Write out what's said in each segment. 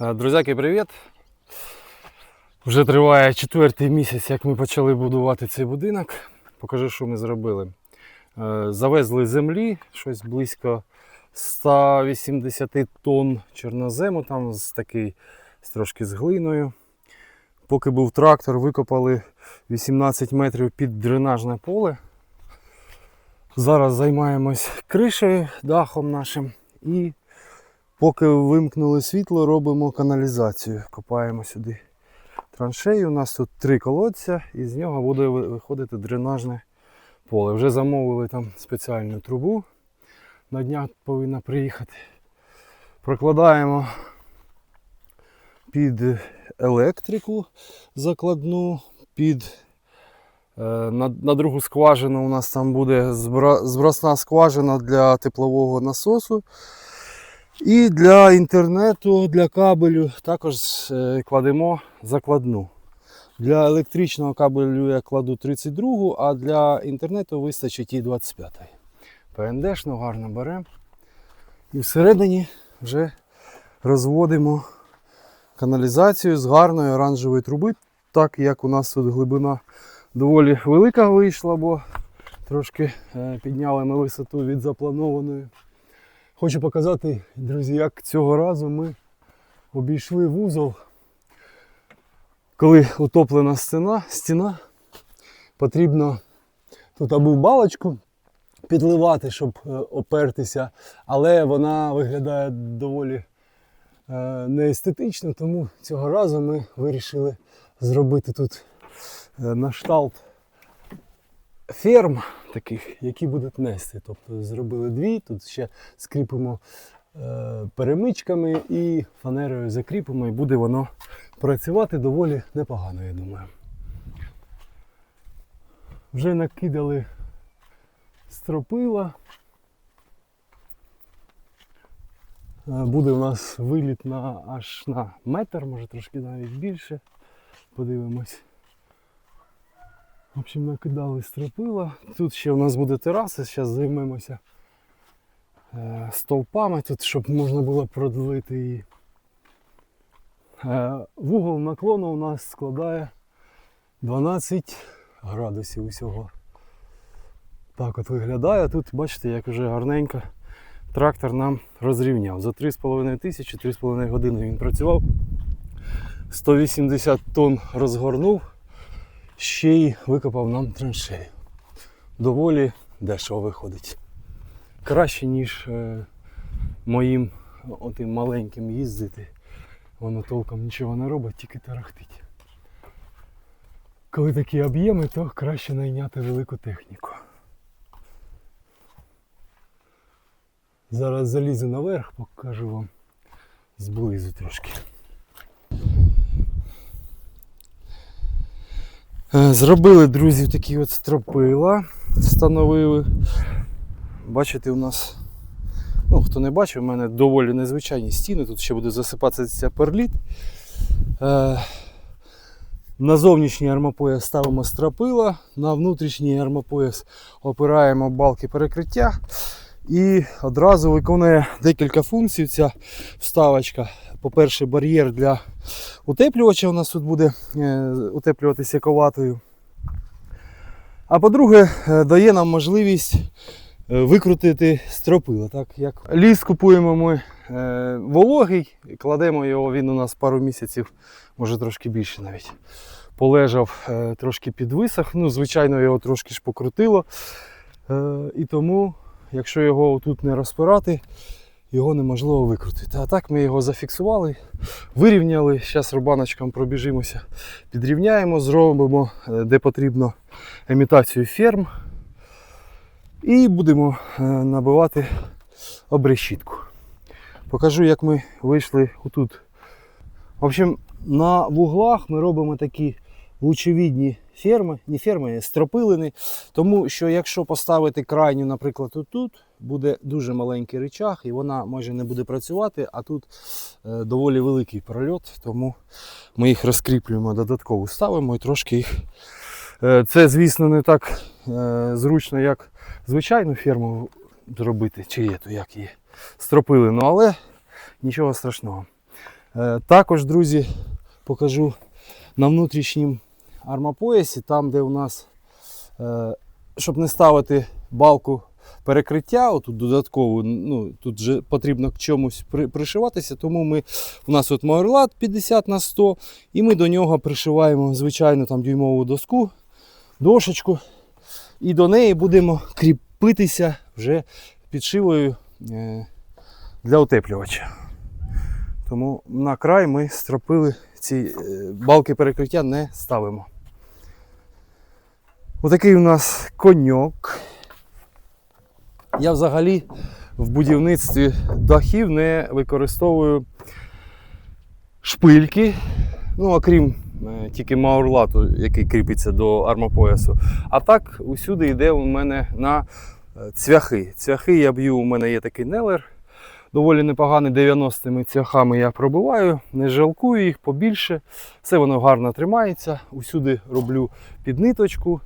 Е, Друзяки, привіт! Вже триває четвертий місяць, як ми почали будувати цей будинок. Покажу, що ми зробили. Е, Завезли землі, щось близько 180 тонн чорнозему, там з такий з трошки з глиною. Поки був трактор, викопали 18 метрів під дренажне поле. Зараз займаємось кришею, дахом нашим і Поки вимкнули світло, робимо каналізацію. Копаємо сюди траншею. У нас тут три колодця, і з нього буде виходити дренажне поле. Вже замовили там спеціальну трубу. На днях повинна приїхати. Прокладаємо під електрику закладну, під е, на, на другу скважину у нас там буде збросна скважина для теплового насосу. І для інтернету, для кабелю також е, кладемо закладну. Для електричного кабелю я кладу 32, а для інтернету вистачить і 25. ПНДшну гарно беремо. І всередині вже розводимо каналізацію з гарної оранжевої труби, так як у нас тут глибина доволі велика вийшла, бо трошки е, підняли ми висоту від запланованої. Хочу показати, друзі, як цього разу ми обійшли вузол. Коли утоплена стіна, стіна потрібно тут або балочку підливати, щоб е, опертися, але вона виглядає доволі е, неестетично, тому цього разу ми вирішили зробити тут е, на шталт ферм таких, які будуть нести. Тобто зробили дві, тут ще скріпимо е, перемичками і фанерою закріпимо, і буде воно працювати доволі непогано, я думаю. Вже накидали стропила. Е, Буде у нас виліт на аж на метр, може трошки навіть більше. Подивимось. В общем, накидали стропила. Тут ще у нас буде тераса, зараз займемося е, стовпами, тут, щоб можна було продавити її. Е, вугол наклону у нас складає 12 градусів усього. Так от виглядає. Тут бачите, як вже гарненько трактор нам розрівняв. За 3,5 тисячі, 3,5 години він працював. 180 тонн розгорнув ще й викопав нам траншею. Доволі дешево виходить. Краще, ніж е, моїм отим маленьким їздити. Воно толком нічого не робить, тільки тарахтить. Коли такі об'єми, то краще найняти велику техніку. Зараз залізу наверх, покажу вам зблизу трошки. Зробили, друзі, такі от стропила, встановили. Бачите, у нас, ну хто не бачив, у мене доволі незвичайні стіни, тут ще буде засипатися перліт. Е, на зовнішній армопояс ставимо стропила, на внутрішній армопояс опираємо балки перекриття і одразу виконує декілька функцій ця вставочка. По-перше, бар'єр для утеплювача у нас тут буде е, утеплюватися коватою. А по-друге, е, дає нам можливість е, викрутити стропила. Так, як ліс купуємо ми вологий, кладемо його, він у нас пару місяців, може трошки більше навіть. Полежав, трошки підвисох. Ну, звичайно, його трошки ж покрутило. І тому, якщо його тут не розпирати, його неможливо викрутити. А так ми його зафіксували, вирівняли. Зараз рубаночком пробіжимося, підрівняємо, зробимо, е, де потрібно, імітацію ферм. І будемо е, набивати обрешітку. Покажу, як ми вийшли отут. В общем, на вуглах ми робимо такі лучевідні ферми, не ферми, стропилини. Тому що якщо поставити крайню, наприклад, отут, буде дуже маленький речах і вона може не буде працювати, а тут е, доволі великий прольот, тому ми їх розкріплюємо додатково, ставимо і трошки їх. Е, це, звісно, не так е, зручно, як звичайну ферму зробити, чи є то як її стропилину, але нічого страшного. Також, друзі, покажу на внутрішнім армопоясі, там, де у нас, е, щоб не ставити балку перекриття, отут додатково, ну, тут вже потрібно к чомусь пришиватися, тому ми, у нас от Мауерлат 50 на 100, і ми до нього пришиваємо звичайну там дюймову доску, дошечку, і до неї будемо кріпитися вже підшивою е, для утеплювача. Тому на край ми стропили ці е, балки перекриття не ставимо. Отакий у нас коньок. Я взагалі в будівництві дахів не використовую шпильки, ну окрім е, тільки маурлату, який кріпиться до армопоясу. А так усюди йде у мене на е, цвяхи. Цвяхи я б'ю, у мене є такий нелер. Доволі непоганий 90-ми цвяхами я пробиваю, не жалкую їх побільше. Все воно гарно тримається. Усюди роблю під ниточку.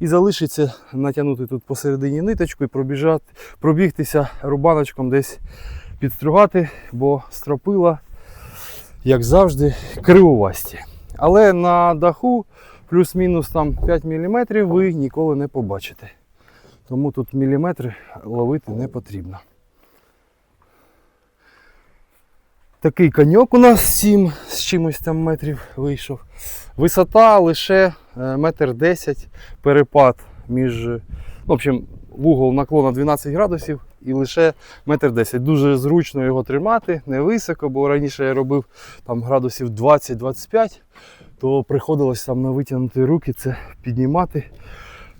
І залишиться натягнути тут посередині ниточку і пробіжати, пробігтися рубаночком десь підстругати, бо стропила, як завжди, кривовасті. Але на даху плюс-мінус там 5 мм ви ніколи не побачите. Тому тут міліметри ловити не потрібно. Такий коньок у нас 7 з чимось там метрів вийшов. Висота лише е, метр 10, перепад між. Ну, в общем, вугол наклону 12 градусів і лише метр 10. Дуже зручно його тримати, не високо, бо раніше я робив там градусів 20-25, то приходилось там на витягнути руки це піднімати.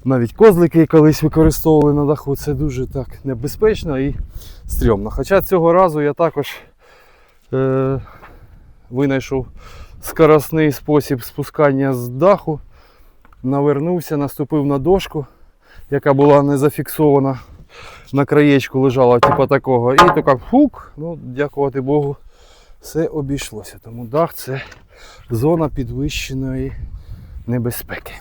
Навіть козлики колись використовували на даху, це дуже так небезпечно і стрьомно. Хоча цього разу я також е, винайшов скоростний спосіб спускання з даху. Навернувся, наступив на дошку, яка була не зафіксована на краєчку лежала, типу такого. І така фук, ну, дякувати Богу, все обійшлося. Тому дах це зона підвищеної небезпеки.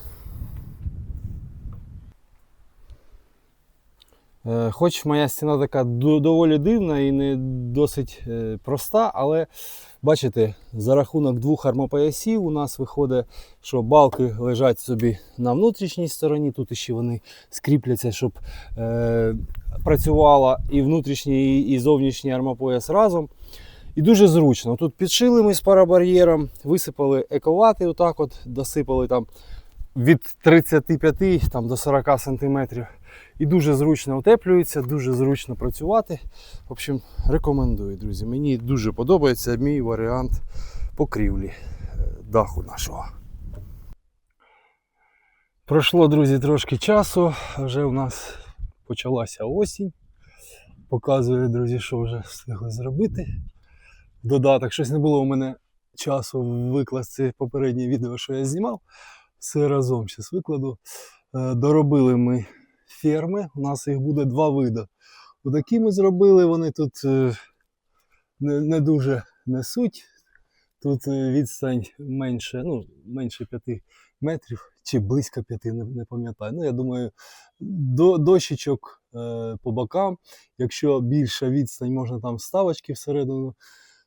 Хоч моя стіна така доволі дивна і не досить е, проста, але бачите, за рахунок двох армопоясів у нас виходить, що балки лежать собі на внутрішній стороні, тут ще вони скріпляться, щоб е, працювала і внутрішній, і зовнішній армопояс разом. І дуже зручно. Тут підшили ми з парабар'єром, висипали ековати, отак от, досипали там від 35 там, до 40 сантиметрів. І дуже зручно утеплюється, дуже зручно працювати. В общем, рекомендую, друзі. Мені дуже подобається мій варіант покрівлі е, даху нашого. Пройшло, друзі, трошки часу. Вже у нас почалася осінь. Показую, друзі, що вже встигли зробити. Додаток, щось не було у мене часу викласти попереднє відео, що я знімав. Все разом зараз викладу. Е, Доробили ми ферми. У нас їх буде два види. Отакі ми зробили, вони тут е, не, не дуже несуть. Тут е, відстань менше, ну, менше 5 метрів чи близько 5, не, не пам'ятаю. Ну, я думаю, до, дощечок е, по бокам. Якщо більша відстань, можна там ставочки всередину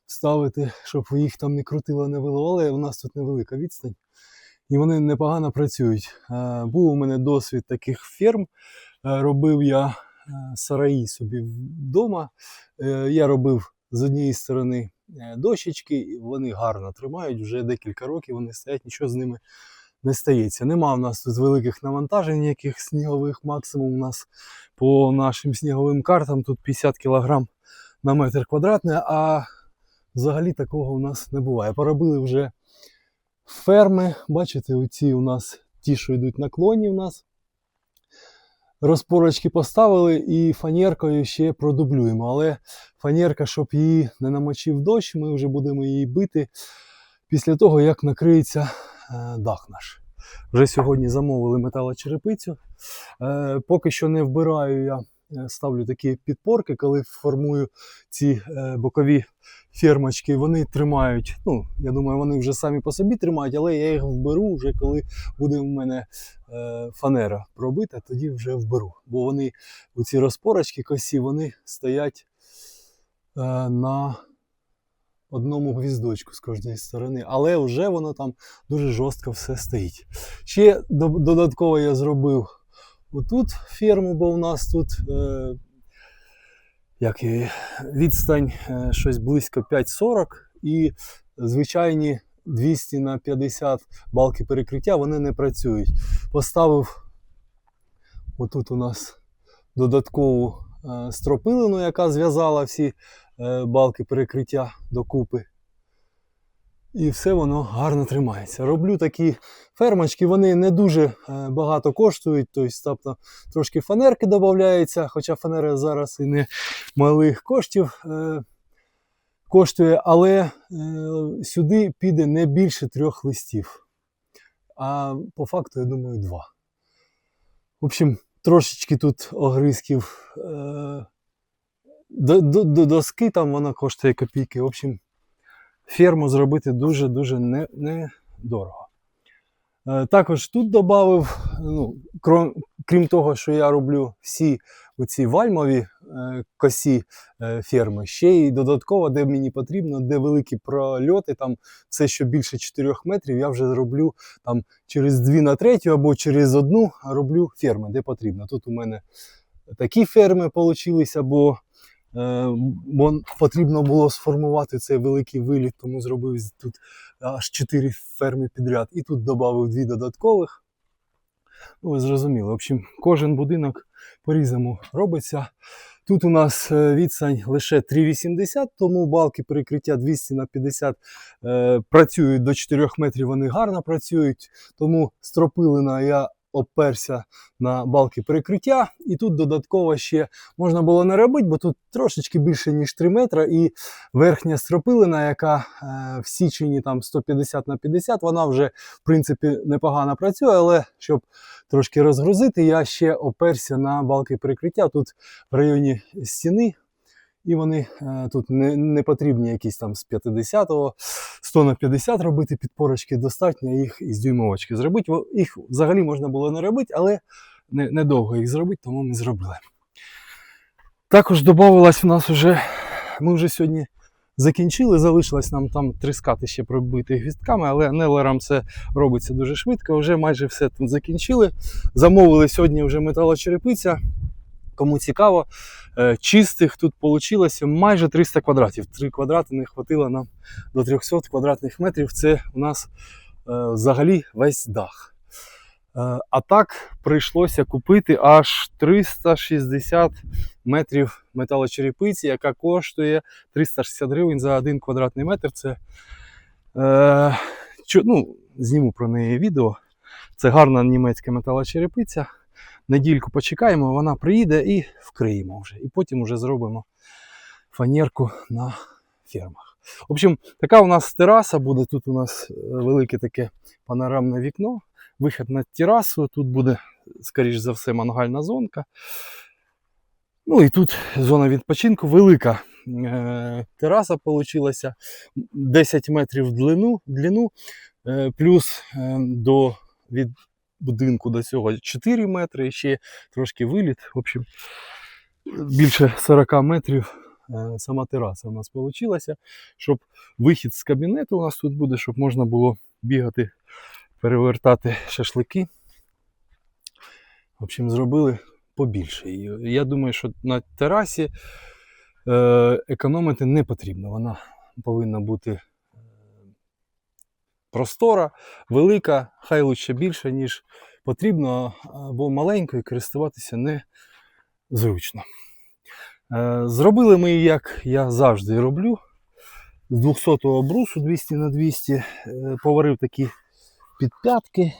ставити, щоб їх там не крутило, не вило. Але у нас тут невелика відстань. І вони непогано працюють. Е, Був у мене досвід таких ферм. Е, Робив я е, сараї собі вдома. Я робив з однієї сторони дощечки, вони гарно тримають. Вже декілька років вони стоять, нічого з ними не стається. Нема в нас тут великих навантажень, яких снігових максимум у нас по нашим сніговим картам тут 50 кг на метр квадратний, а взагалі такого у нас не буває. Поробили вже ферми. Бачите, оці у нас ті, що йдуть наклонні у нас. Розпорочки поставили і фанеркою ще продублюємо. Але фанерка, щоб її не намочив дощ, ми вже будемо її бити після того, як накриється е, дах наш. Вже сьогодні замовили металочерепицю. Е, Поки що не вбираю я. Е, Ставлю такі підпорки, коли формую ці е, бокові фермочки, вони тримають. Ну, я думаю, вони вже самі по собі тримають, але я їх вберу вже коли буде в мене е, фанера пробита, тоді вже вберу. Бо вони, оці розпорочки косі, вони стоять на одному гвіздочку з кожної сторони, але вже воно там дуже жорстко все стоїть. Ще додатково я зробив отут ферму, бо у нас тут е, як її, відстань е, щось близько 5,40 і звичайні 200 на 50 балки перекриття вони не працюють. Поставив отут у нас додаткову е, стропилину, яка зв'язала всі е, балки перекриття докупи. І все воно гарно тримається. Роблю такі фермочки, вони не дуже е, багато коштують, тобто, трошки фанерки додається, хоча фанера зараз і не малих коштів е, коштує, але е, сюди піде не більше трьох листів. А по факту, я думаю, два. В общем, трошечки тут огризків е, до, до, до доски, там вона коштує копійки. В общем, ферму зробити дуже-дуже не, недорого. Е, також тут додав, ну, крім, крім того, що я роблю всі оці вальмові е, косі е, ферми, ще й додатково, де мені потрібно, де великі прольоти, там все, що більше 4 метрів, я вже роблю там через 2 на третю або через одну роблю ферми, де потрібно. Тут у мене такі ферми получилися, бо, бо потрібно було сформувати цей великий виліт, тому зробив тут аж 4 ферми підряд. І тут додав дві додаткових. Ну, ви зрозуміли. В общем, кожен будинок по-різному робиться. Тут у нас е, відстань лише 3,80, тому балки перекриття 200 на 50 е, працюють до 4 метрів, вони гарно працюють. Тому стропилина я оперся на балки перекриття. І тут додатково ще можна було не робити, бо тут трошечки більше, ніж 3 метри. І верхня стропилина, яка е, в січені там 150 на 50, вона вже в принципі непогано працює, але щоб трошки розгрузити, я ще оперся на балки перекриття тут в районі стіни. І вони е, тут не, не потрібні якісь там з 50-го, 100 на 50 робити підпорочки, достатньо їх із дюймовочки зробити. Їх взагалі можна було не робити, але не- недовго їх зробити, тому ми зробили. Також додавалось у нас вже, ми вже сьогодні закінчили, залишилось нам там тріскати ще пробити гвістками, але нелерам це робиться дуже швидко. Вже майже все тут закінчили. Замовили сьогодні вже металочерепиця. Кому цікаво, е, чистих тут вийшло майже 300 квадратів. 3 квадрати не хватило нам до 300 квадратних метрів. Це у нас е, взагалі весь дах. Е, а так прийшлося купити аж 360 метрів металочерепиці, яка коштує 360 гривень за 1 квадратний метр. Це е, ну, зніму про неї відео. Це гарна німецька металочерепиця. Недільку почекаємо, вона приїде і вкриємо вже. І потім вже зробимо фанерку на фермах. В общем, така у нас тераса буде. Тут у нас е, велике таке панорамне вікно. Вихід на терасу. Тут буде, скоріш за все, мангальна зонка. Ну і тут зона відпочинку велика. Е, тераса вийшла 10 метрів в длину, длину е, плюс до від будинку до цього 4 метри, і ще трошки виліт. В общем, більше 40 метрів е, сама тераса у нас вийшла, щоб вихід з кабінету у нас тут буде, щоб можна було бігати, перевертати шашлики. В общем, зробили побільше. І я думаю, що на терасі е, економити не потрібно. Вона повинна бути простора, велика, хай лучше більше, ніж потрібно, бо маленькою користуватися не зручно. Е, Зробили ми, як я завжди роблю, з 200-го брусу 200 на 200 е, поварив такі підп'ятки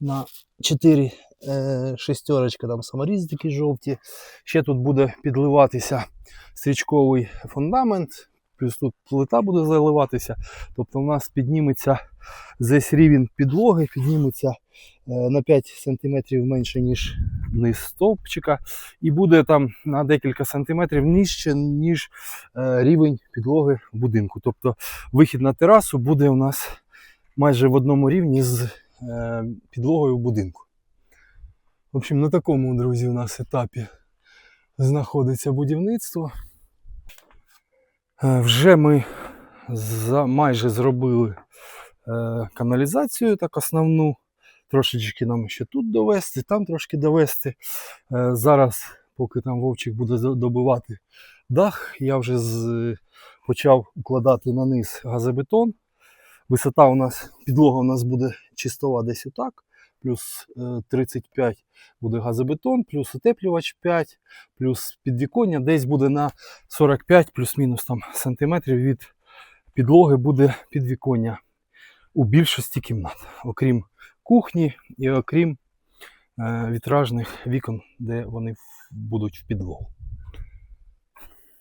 на 4 е, шестерочка, там саморіз такі жовті. Ще тут буде підливатися стрічковий фундамент, плюс тут плита буде заливатися. Тобто у нас підніметься десь рівень підлоги, підніметься е, на 5 см менше, ніж низ стовпчика, і буде там на декілька сантиметрів нижче, ніж е, рівень підлоги будинку. Тобто вихід на терасу буде у нас майже в одному рівні з е, підлогою будинку. В общем, на такому, друзі, у нас етапі знаходиться будівництво. Е, Вже ми майже зробили е, каналізацію, так основну. Трошечки нам ще тут довести, там трошки довести. Е, зараз, поки там Вовчик буде добивати дах, я вже з, почав укладати на низ газобетон. Висота у нас, підлога у нас буде чистова десь отак, плюс е, 35 буде газобетон, плюс утеплювач 5, плюс підвіконня десь буде на 45 плюс-мінус там сантиметрів від підлоги буде підвіконня у більшості кімнат, окрім кухні і окрім е, вітражних вікон, де вони будуть в підлогу.